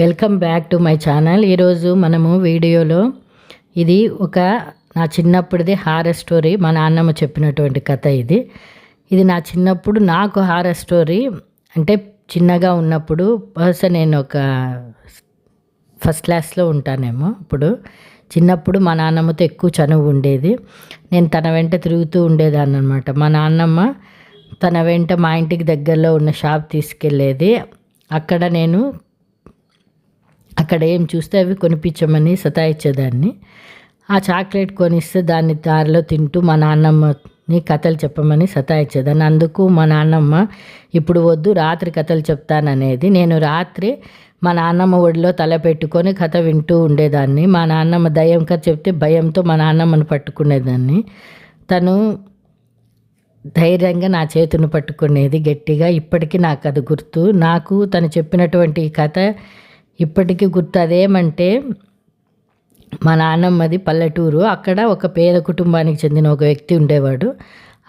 Welcome back to my channel. ఈరోజు మనము వీడియోలో ఇది ఒక నా చిన్నప్పుడుది హారర్ స్టోరీ మా నాన్నమ్మ చెప్పినటువంటి కథ ఇది. ఇది నా చిన్నప్పుడు నాకు హారర్ స్టోరీ అంటే చిన్నగా ఉన్నప్పుడు బహుశా నేను ఒక ఫస్ట్ క్లాస్లో ఉంటానేమో ఇప్పుడు. చిన్నప్పుడు మా నాన్నమ్మతో ఎక్కువ చనువు ఉండేది. నేను తన వెంట తిరుగుతూ ఉండేదాన్ని అనమాట మా నాన్నమ్మ తన వెంట మా ఇంటికి దగ్గరలో ఉన్న షాప్ తీసుకెళ్ళేది. అక్కడ నేను అక్కడ ఏం చూస్తే అవి కొనిపించమని సతాయించేదాన్ని ఆ చాక్లెట్ కొనిస్తే దాన్ని దారిలో తింటూ మా నాన్నమ్మని కథలు చెప్పమని సతాయించేదాన్ని అందుకు మా నాన్నమ్మ ఇప్పుడు వద్దు రాత్రి కథలు చెప్తాననేది. నేను రాత్రి మా నాన్నమ్మ ఒడిలో తల పెట్టుకొని కథ వింటూ ఉండేదాన్ని. మా నాన్నమ్మ దయ్యం కథ చెప్తే భయంతో మా నాన్నమ్మను పట్టుకునేదాన్ని. తను ధైర్యంగా నా చేతును పట్టుకునేది గట్టిగా. ఇప్పటికీ నాకు అది గుర్తు. నాకు తను చెప్పినటువంటి కథ ఇప్పటికీ గుర్తు అదేమంటే మా నాన్నమ్మది పల్లెటూరు. అక్కడ ఒక పేద కుటుంబానికి చెందిన ఒక వ్యక్తి ఉండేవాడు.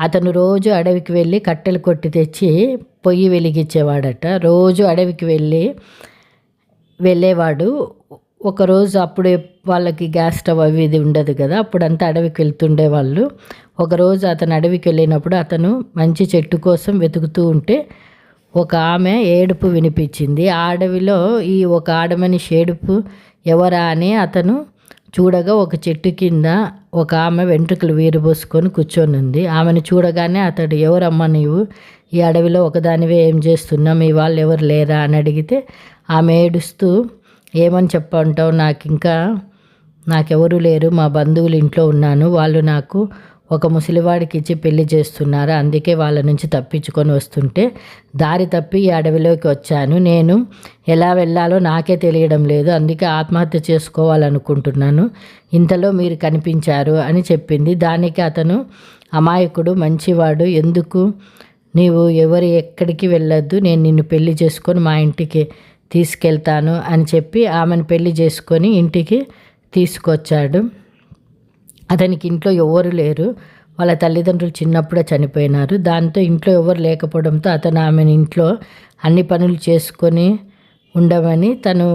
అతను రోజు అడవికి వెళ్ళి కట్టెలు కొట్టి తెచ్చి పొయ్యి వెలిగించేవాడట. రోజు అడవికి వెళ్ళి వెళ్ళేవాడు. ఒకరోజు అప్పుడు వాళ్ళకి గ్యాస్ స్టవ్ అవి ఇది ఉండదు కదా అప్పుడంతా అడవికి వెళ్తుండే వాళ్ళు. ఒకరోజు అతను అడవికి వెళ్ళినప్పుడు అతను మంచి చెట్టు కోసం వెతుకుతూ ఉంటే ఒక ఆమె ఏడుపు వినిపించింది. ఆ అడవిలో ఈ ఒక ఆడమనిషి ఏడుపు ఎవరా అని అతను చూడగా ఒక చెట్టు కింద ఒక ఆమె వెంట్రుకలు వీరబోసుకొని కూర్చొని ఉంది ఆమెను చూడగానే అతడు ఎవరమ్మా నీవు? ఈ అడవిలో ఒకదానివే ఏం చేస్తున్నా మీ వాళ్ళు ఎవరు లేరా? అని అడిగితే ఆమె ఏడుస్తూ ఏమని చెప్పంటావు నాకు ఇంకా నాకెవరూ లేరు. మా బంధువులు ఇంట్లో ఉన్నాను. వాళ్ళు నాకు ఒక ముసలివాడికి ఇచ్చి పెళ్ళి చేస్తున్నారు? అందుకే వాళ్ళ నుంచి తప్పించుకొని వస్తుంటే దారి తప్పి ఈ అడవిలోకి వచ్చాను. నేను ఎలా వెళ్ళాలో నాకే తెలియడం లేదు. అందుకే ఆత్మహత్య చేసుకోవాలనుకుంటున్నాను. ఇంతలో మీరు కనిపించారు అని చెప్పింది. దానికి అతను అమాయకుడు మంచివాడు. ఎందుకు? నీవు ఎవరు? ఎక్కడికి వెళ్ళొద్దు. నేను నిన్ను పెళ్ళి చేసుకొని మా ఇంటికి తీసుకెళ్తాను అని చెప్పి ఆమెను పెళ్ళి చేసుకొని ఇంటికి తీసుకొచ్చాడు. అతనికి ఇంట్లో ఎవరు లేరు. వాళ్ళ తల్లిదండ్రులు చిన్నప్పుడే చనిపోయినారు. దాంతో ఇంట్లో ఎవరు లేకపోవడంతో అతను ఆమెను ఇంట్లో అన్ని పనులు చేసుకొని ఉండమని తను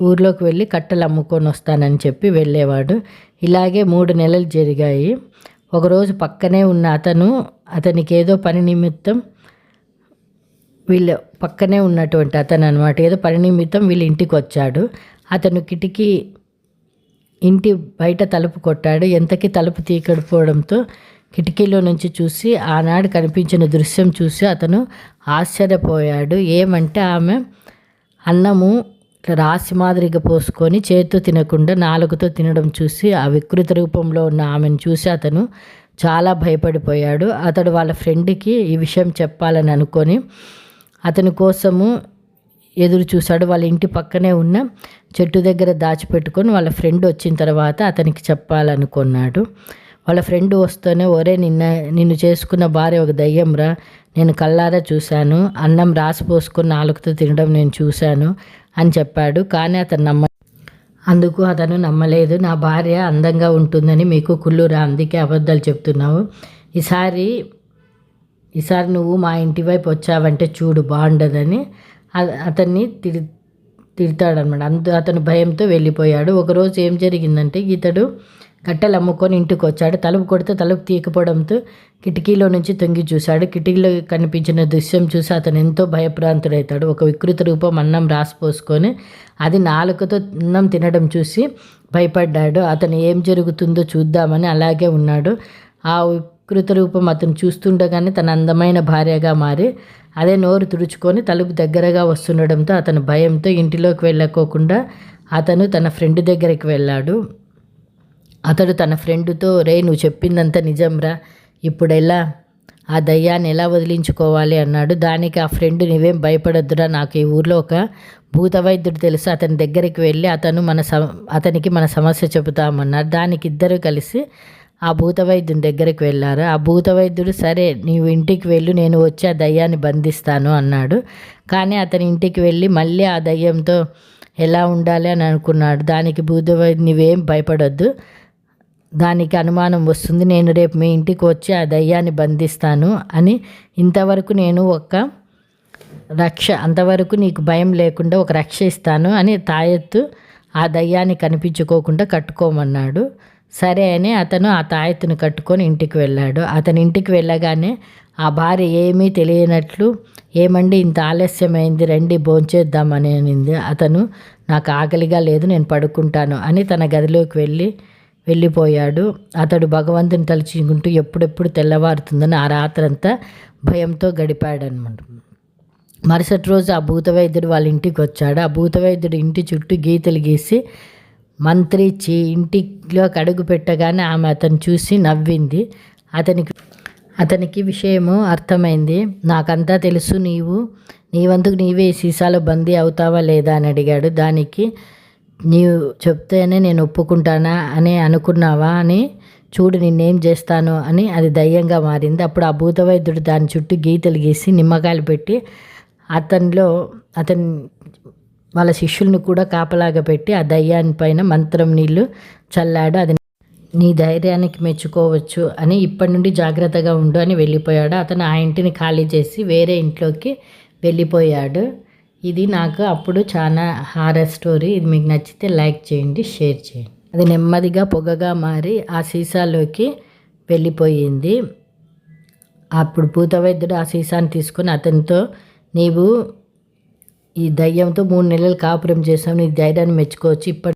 ఊర్లోకి వెళ్ళి కట్టెలు అమ్ముకొని వస్తానని చెప్పి వెళ్ళేవాడు. ఇలాగే మూడు నెలలు జరిగాయి. ఒకరోజు పక్కనే ఉన్న అతను అతనికి ఏదో పని నిమిత్తం వీళ్ళ పక్కనే ఉన్నటువంటి అతను అనమాట ఏదో పని నిమిత్తం వీళ్ళ ఇంటికి వచ్చాడు. అతను కిటికీ ఇంటి బయట తలుపు కొట్టాడు. ఎంతకి తలుపు తీకడిపోవడంతో కిటికీలో నుంచి చూసి ఆనాడు కనిపించిన దృశ్యం చూసి అతను ఆశ్చర్యపోయాడు. ఏమంటే ఆమె అన్నము రాసి మాదిరిగా పోసుకొని చేతితో తినకుండా నాలుగుతో తినడం చూసి ఆ వికృత రూపంలో ఉన్న ఆమెను చూసి అతను చాలా భయపడిపోయాడు. అతడు వాళ్ళ ఫ్రెండ్కి ఈ విషయం చెప్పాలని అనుకొని అతని కోసము ఎదురు చూశాడు. వాళ్ళ ఇంటి పక్కనే ఉన్న చెట్టు దగ్గర దాచిపెట్టుకొని వాళ్ళ ఫ్రెండ్ వచ్చిన తర్వాత అతనికి చెప్పాలనుకున్నాడు. వాళ్ళ ఫ్రెండ్ వస్తూనే ఒరే నిన్న నిన్ను చేసుకున్న భార్య ఒక దయ్యంరా నేను కళ్ళారా చూశాను. అన్నం రాసిపోసుకొని నాలుగుతో తినడం నేను చూశాను అని చెప్పాడు. కానీ అతను నమ్మ అందుకు అతను నమ్మలేదు. నా భార్య అందంగా ఉంటుందని మీకు కుళ్ళురా అందుకే అబద్ధాలు చెప్తున్నావు. ఈసారి ఈసారి నువ్వు మా ఇంటి వైపు వచ్చావంటే చూడు బాగుండదని అతన్ని తిడి తిడతాడనమాట అంత అతను భయంతో వెళ్ళిపోయాడు. ఒకరోజు ఏం జరిగిందంటే ఇతడు కట్టెలు అమ్ముకొని ఇంటికి వచ్చాడు తలుపు కొడితే తలుపు తీయకపోవడంతో కిటికీలో నుంచి తొంగి చూశాడు. కిటికీలో కనిపించిన దృశ్యం చూసి అతను ఎంతో భయప్రాంతుడవుతాడు ఒక వికృత రూపం అన్నం రాసిపోసుకొని అది నాలుకతో అన్నం తినడం చూసి భయపడ్డాడు. అతను ఏం జరుగుతుందో చూద్దామని అలాగే ఉన్నాడు. ఆ కృతరూపం రూపం అతను చూస్తుండగానే తన అందమైన భార్యగా మారి అదే నోరు తుడుచుకొని తలుపు దగ్గరగా వస్తుండడంతో అతను భయంతో ఇంటిలోకి వెళ్ళకోకుండా అతను తన ఫ్రెండ్ దగ్గరికి వెళ్ళాడు. అతడు తన ఫ్రెండ్తో రే నువ్వు చెప్పిందంతా నిజంరా. ఇప్పుడు ఎలా ఆ దయ్యాన్ని ఎలా వదిలించుకోవాలి? అన్నాడు. దానికి ఆ ఫ్రెండ్ నువ్వేం భయపడొద్దురా. నాకు ఈ ఊర్లో ఒక భూత వైద్యుడు తెలుసు. అతని దగ్గరికి వెళ్ళి అతను మన సమ అతనికి మన సమస్య చెబుతామన్నారు. దానికి ఇద్దరు కలిసి ఆ భూతవైద్యుని దగ్గరికి వెళ్ళారు. ఆ భూతవైద్యుడు సరే నీవు ఇంటికి వెళ్ళు నేను వచ్చి ఆ దయ్యాన్ని బంధిస్తాను అన్నాడు. కానీ అతని ఇంటికి వెళ్ళి మళ్ళీ ఆ దయ్యంతో ఎలా ఉండాలి అని అనుకున్నాడు. దానికి భూతవైద్యు నీవేం భయపడొద్దు. దానికి అనుమానం వస్తుంది. నేను రేపు మీ ఇంటికి వచ్చి ఆ దయ్యాన్ని బంధిస్తాను అని ఇంతవరకు నేను ఒక రక్ష అంతవరకు నీకు భయం లేకుండా ఒక రక్ష ఇస్తాను అని తాయెత్తు ఆ దయ్యాన్ని కనిపించుకోకుండా కట్టుకోమన్నాడు. సరే అని అతను ఆ తాయెత్తును కట్టుకొని ఇంటికి వెళ్ళాడు. అతని ఇంటికి వెళ్ళగానే ఆ భార్య ఏమీ తెలియనట్లు ఏమండి ఇంత ఆలస్యమైంది రండి భోంచేద్దామని అనింది. అతను నాకు ఆకలిగా లేదు నేను పడుకుంటాను అని తన గదిలోకి వెళ్ళి వెళ్ళిపోయాడు. అతడు భగవంతుని తలుచుకుంటూ ఎప్పుడెప్పుడు తెల్లవారుతుందని ఆ రాత్రంతా భయంతో గడిపాడనమాట మరుసటి రోజు ఆ భూతవైద్యుడు వాళ్ళ ఇంటికి వచ్చాడు. ఆ భూతవైద్యుడు ఇంటి చుట్టూ గీతలు గీసి మంత్రి చి ఇంటిలోకి అడుగు పెట్టగానే ఆమె అతను చూసి నవ్వింది. అతనికి అతనికి విషయము అర్థమైంది. నాకంతా తెలుసు నీవు. నీవందుకు నీవే సీసాలో బందీ అవుతావా లేదా అని అడిగాడు. దానికి నీవు చెప్తేనే నేను ఒప్పుకుంటానా అని అనుకున్నావా అని చూడు నిన్నేం చేస్తాను అని అది దయ్యంగా మారింది. అప్పుడు ఆ భూతవైద్యుడు దాని చుట్టూ గీతలు గీసి నిమ్మకాయలు పెట్టి అతనిలో అతని వాళ్ళ శిష్యుల్ని కూడా కాపలాగా పెట్టి ఆ దయ్యాన్ని పైన మంత్రం నీళ్ళు చల్లాడు. అది నీ ధైర్యానికి మెచ్చుకోవచ్చు అని ఇప్పటి నుండి జాగ్రత్తగా ఉండు అని వెళ్ళిపోయాడు. అతను ఆ ఇంటిని ఖాళీ చేసి వేరే ఇంట్లోకి వెళ్ళిపోయాడు. ఇది నాకు అప్పుడు చాలా హారర్ స్టోరీ. ఇది మీకు నచ్చితే లైక్ చేయండి షేర్ చేయండి. అది నెమ్మదిగా పొగగా మారి ఆ సీసాలోకి వెళ్ళిపోయింది. అప్పుడు భూతవైద్యుడు ఆ సీసాను తీసుకొని అతనితో నీవు ఈ దయ్యంతో మూడు నెలలు కాపురం చేసావు నీ ధైర్యాన్ని మెచ్చుకోవచ్చు. ఇప్పటి